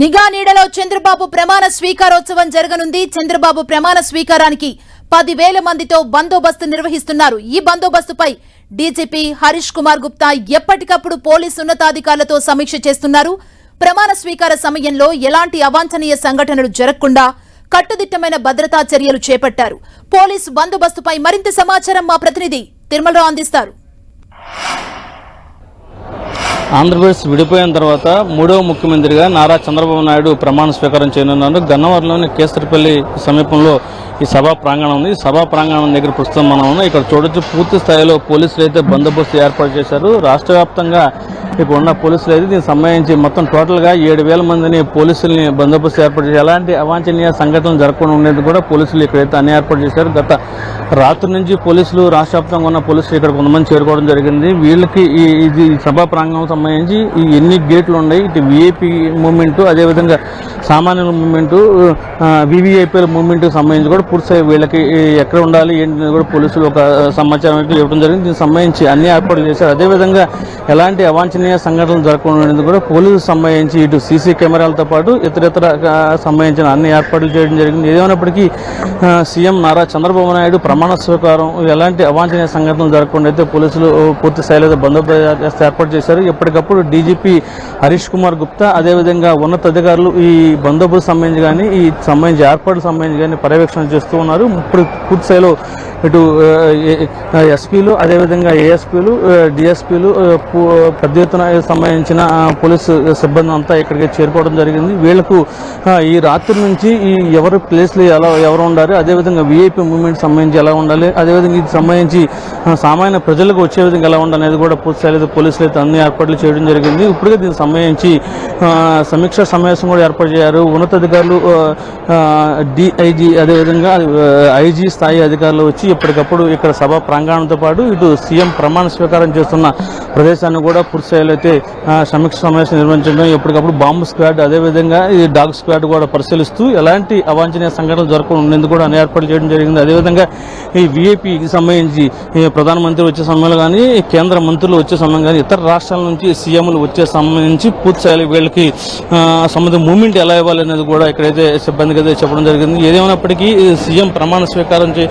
నిఘా నీడలో చంద్రబాబు ప్రమాణ స్వీకారోత్సవం జరగనుంది. చంద్రబాబు ప్రమాణ స్వీకారానికి పదివేల మందితో బందోబస్తు నిర్వహిస్తున్నారు. ఈ బందోబస్తుపై డీజీపీ హరీష్ కుమార్ గుప్తా ఎప్పటికప్పుడు పోలీసు ఉన్నతాధికారులతో సమీక్ష చేస్తున్నారు. ప్రమాణ స్వీకార సమయంలో ఎలాంటి అవాంఛనీయ సంఘటనలు జరగకుండా కట్టుదిట్టమైన భద్రతా చర్యలు చేపట్టారు. పోలీసు బందోబస్తుపై మరింత సమాచారం మా ప్రతినిధి తిరుమలరావు అందిస్తారు. ఆంధ్రప్రదేశ్ విడిపోయిన తర్వాత మూడవ ముఖ్యమంత్రిగా నారా చంద్రబాబు నాయుడు ప్రమాణ స్వీకారం చేయనున్నారు గన్నవరంలోని కేసరిపల్లి సమీపంలో ఈ సభా ప్రాంగణం ఉంది. ఈ సభా ప్రాంగణం దగ్గర ప్రస్తుతం మనం ఉన్నాం. ఇక్కడ చూడొచ్చు పూర్తి స్థాయిలో పోలీసులు అయితే బందోబస్తు ఏర్పాటు చేశారు. రాష్ట్ర వ్యాప్తంగా ఇక్కడ ఉన్న పోలీసులు అయితే దీనికి సంబంధించి మొత్తం టోటల్గా ఏడు వేల మందిని పోలీసుల్ని బందోబస్తు ఏర్పాటు చేసి ఎలాంటి అవాంఛనీయ సంఘటనలు జరగకుండా ఉండేది కూడా పోలీసులు ఇక్కడైతే అన్ని ఏర్పాటు చేశారు. గత రాత్రి నుంచి పోలీసులు రాష్ట్ర వ్యాప్తంగా ఉన్న పోలీసులు ఇక్కడ కొంతమంది చేరుకోవడం జరిగింది. వీళ్ళకి ఈ ఇది సభా ప్రాంగణం సంబంధించి ఈ ఎన్ని గేట్లు ఉన్నాయి ఇటు విఐపి మూమెంట్ అదేవిధంగా సామాన్యుల మూమెంటు వివిఐపీల మూమెంట్ సంబంధించి కూడా పూర్తి వీళ్ళకి ఎక్కడ ఉండాలి ఏంటి కూడా పోలీసులు ఒక సమాచారం ఇవ్వడం జరిగింది. దీనికి సంబంధించి అన్ని ఏర్పాట్లు చేశారు. అదేవిధంగా ఎలాంటి అవాంఛనీయ సంఘటనలు జరగకుండా కూడా పోలీసులకు సంబంధించి ఇటు సీసీ కెమెరాలతో పాటు ఇతరితర సంబంధించిన అన్ని ఏర్పాట్లు చేయడం జరిగింది. ఏదేమైనప్పటికీ సీఎం నారా చంద్రబాబు నాయుడు ప్రమాణ స్వీకారం ఎలాంటి అవాంఛనీయ సంఘటనలు జరగకుండా అయితే పోలీసులు పూర్తి స్థాయిలో బందోబస్తు ఏర్పాటు చేశారు. ఎప్పటికప్పుడు డీజీపీ హరీష్ కుమార్ గుప్తా అదేవిధంగా ఉన్నతాధికారులు ఈ బందోబస్తు సంబంధించి కానీ ఈ సంబంధించి ఏర్పాట్లు సంబంధించి కానీ పర్యవేక్షణ చేస్తూ ఉన్నారు. ఇప్పుడు పూర్తి స్థాయిలో ఇటు ఎస్పీలు అదేవిధంగా ఏఎస్పీలు డిఎస్పీలు పెద్ద ఎత్తున సంబంధించిన పోలీసు సిబ్బంది అంతా ఇక్కడికి చేరుకోవడం జరిగింది. వీళ్ళకు ఈ రాత్రి నుంచి ఈ ఎవరు ప్లేస్లు ఎలా ఎవరు ఉండాలి అదేవిధంగా వీఐపీ మూవ్మెంట్ సంబంధించి ఎలా ఉండాలి అదేవిధంగా ఇది సంబంధించి సామాన్య ప్రజలకు వచ్చే విధంగా ఎలా ఉండాలి అనేది కూడా పూర్తి స్థాయిలో పోలీసులు అయితే అన్ని ఏర్పాట్లు చేయడం జరిగింది. ఇప్పటికే దీనికి సంబంధించి సమీక్ష సమావేశం కూడా ఏర్పాటు చేశారు ఉన్నతాధికారులు డిఐజీ అదేవిధంగా ఐజీ స్థాయి అధికారులు వచ్చి ఎప్పటికప్పుడు ఇక్కడ సభ ప్రాంగణంతో పాటు ఇటు సీఎం ప్రమాణ స్వీకారం చేస్తున్న ప్రదేశాన్ని కూడా పూర్తి స్థాయిలో అయితే సమీక్ష సమావేశం నిర్వహించడం ఎప్పటికప్పుడు బాంబు స్క్వాడ్ అదేవిధంగా ఈ డాగ్ స్క్వాడ్ కూడా పరిశీలిస్తూ ఎలాంటి అవాంఛనీయ సంఘటనలు జరగకుండా ఉండేందుకు కూడా అన్ని ఏర్పాట్లు చేయడం జరిగింది. అదేవిధంగా ఈ విఐపికి సంబంధించి ప్రధానమంత్రి వచ్చే సమయంలో కానీ కేంద్ర మంత్రులు వచ్చే సమయం కానీ ఇతర రాష్ట్రాల నుంచి సీఎంలు వచ్చే సంబంధించి పూర్తి స్థాయిలో వీళ్ళకి సంబంధించిన మూమెంట్ ఎలా ఇవ్వాలి అనేది కూడా ఇక్కడైతే సిబ్బందికి అయితే చెప్పడం జరిగింది. ఏదేమైనప్పటికీ సీఎం ప్రమాణ స్వీకారం చే-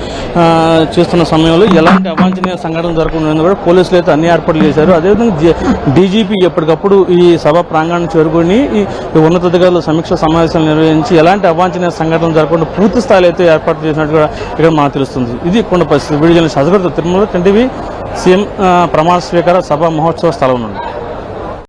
చేస్తున్న సమయంలో ఎలాంటి అవాంఛనీయ సంఘటన జరగకుండా కూడా పోలీసులు అయితే అన్ని ఏర్పాట్లు చేశారు. అదేవిధంగా డీజీపీ ఎప్పటికప్పుడు ఈ సభ ప్రాంగణం చేరుకొని ఈ ఉన్నతాధికారుల సమీక్ష సమావేశాలు నిర్వహించి ఎలాంటి అవాంఛనీయ సంఘటనలు జరగకుండా పూర్తి స్థాయిలో అయితే ఏర్పాటు చేసినట్టు కూడా ఇక్కడ మనకు తెలుస్తుంది. ఇది కొండ పరిస్థితి. వీడియో సజగడుతూ తిరుమల కంటివి సీఎం ప్రమాణ స్వీకార సభ మహోత్సవ స్థలం నుండి.